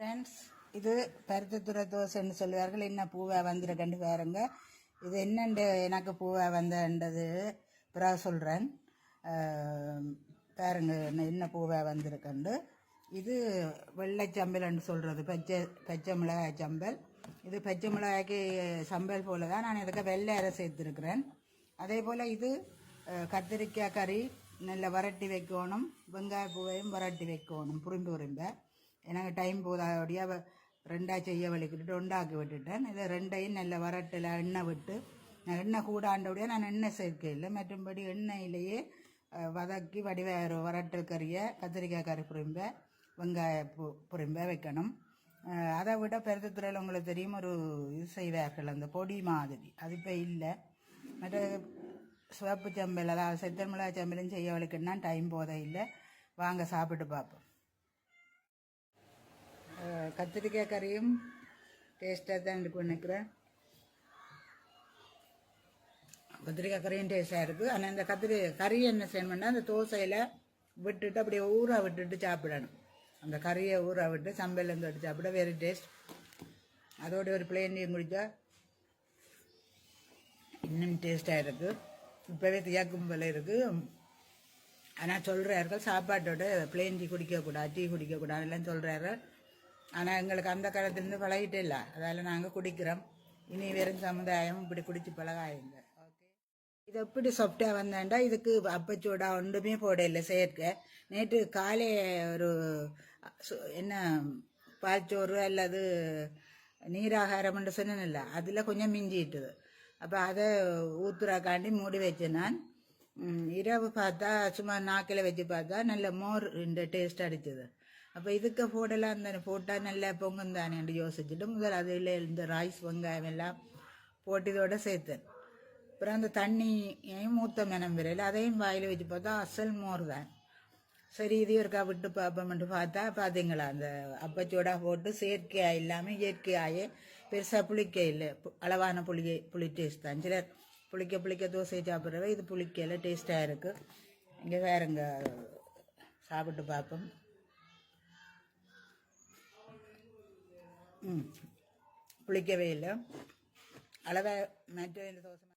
Friends இது பருத்தித்துறை தோசைன்னு சொல்லுவார்கள். என்ன பூவை வந்திருக்கண்டு பாருங்க. இது என்னண்டு எனக்கு பூவை வந்தன்றது பிறகு சொல்கிறேன் பாருங்க என்ன- பூவை வந்திருக்கண்டு இது வெள்ளை சம்பல்ன்னு சொல்கிறது பச்சை பச்சை மிளகாய் சம்பல். இது பச்சை மிளகாய்க்கு சம்பல் போல தான் நான் இதுக்கு வெள்ளை அரை சேர்த்துருக்குறேன். அதே போல் இது கத்திரிக்காய் கறி நல்லா வரட்டி வைக்கணும். வெங்காய பூவையும் வரட்டி வைக்கணும். புரிம்பு புரிம்ப எனக்கு டைம் போதாடியாக ரெண்டாக செய்ய வலிக்கிட்டு ரெண்டாக்கி விட்டுட்டேன். இதை ரெண்டையும் நல்ல வரட்டில் எண்ணெய் விட்டு நான் எண்ணெய் கூடாண்டபடியே நான் எண்ணெய் சேர்க்க மற்றும்படி எண்ணெயிலேயே வதக்கி வடிவேறு வரட்டு கறியை கத்திரிக்காய் கறி புரிம்ப வெங்காய பு புரிம்ப வைக்கணும். அதை விட பெருத்துறையில் உங்களுக்கு தெரியும் ஒரு இது செய்வார்கள் அந்த பொடி மாதிரி. அது இப்போ இல்லை. மற்ற சிவப்பு சம்பல் அதாவது செத்தல் மிளகாய் சம்பலும் செய்ய வலிக்கணும்னா டைம் போத இல்லை. வாங்க சாப்பிட்டு பார்ப்போம். கத்திரிக்காய் கறியும் டேஸ்ட்டாக தான் இருக்கும் நினைக்கிறேன். கத்திரிக்காய் கறியும் டேஸ்ட்டாக இருக்குது ஆனால் இந்த கத்திரி கறி என்ன செய்யணும்னா அந்த தோசையில் விட்டுட்டு அப்படியே ஊற விட்டுட்டு சாப்பிடணும். அந்த கறியை ஊற விட்டு சம்பல் தொட்டு சாப்பிட வெரி டேஸ்ட் அதோட ஒரு பிளேனையும் குடித்தா இன்னும் டேஸ்ட்டாக இருக்குது இப்போவே தியாக்கும் போல இருக்குது ஆனால் சொல்கிறார்கள் சாப்பாட்டோட பிளேன் டீ குடிக்கக்கூடாது டீ குடிக்கக்கூடாதுலாம் சொல்கிறாரு ஆனால் எங்களுக்கு அந்த காலத்துலேருந்து பழகிட்டே இல்லை. அதால் நாங்கள் குடிக்கிறோம். இனி வெறும் சமுதாயம் இப்படி குடிச்சு பழகாயுங்க ஓகே இது எப்படி சாஃப்டாக வந்தேன்டா இதுக்கு அப்பச்சூடா ஒன்றுமே போடல செயற்கை. நேற்று காலை ஒரு என்ன பால்ச்சோறு அல்லது நீராகாரம்னு சொன்னேன்ல அதில் கொஞ்சம் மிஞ்சிட்டுது அப்போ அதை ஊத்துறாக்காண்டி மூடி வச்சேன் நான். இரவு பார்த்தா சும்மா நாக்கில் வச்சு பார்த்தா நல்ல மோர் இந்த டேஸ்ட் அடிச்சது. அப்போ இதுக்கு போடலாம் தானே போட்டால் நல்லா பொங்கும் தானேன்னு யோசிச்சுட்டு முதல் அதில் இந்த ரைஸ் வெங்காயம் எல்லாம் போட்டு இதோட சேர்த்தேன் அப்புறம் அந்த தண்ணியையும் மூத்த மனம் விரையில் அதையும் வாயில் வச்சு பார்த்தா அசல் மோர் தான் சரி இது ஒருக்கா விட்டு பார்ப்போம்ட்டு பார்த்தா பார்த்தீங்களா அந்த அப்பச்சோடா போட்டு செயற்கையாக இல்லாமல் இயற்கையாயே பெருசாக புளிக்க இல்லை பு- அளவான புளி புளி டேஸ்ட் தான் சிலர் புளிக்க புளிக்க தோசை சாப்பிட்றவ இது புளிக்கையில் டேஸ்ட்டாக இருக்குது இங்கே வேறுங்க சாப்பிட்டு பார்ப்போம் ம் புளிக்கவே இல்லை அளவை மற்ற இந்த தோசை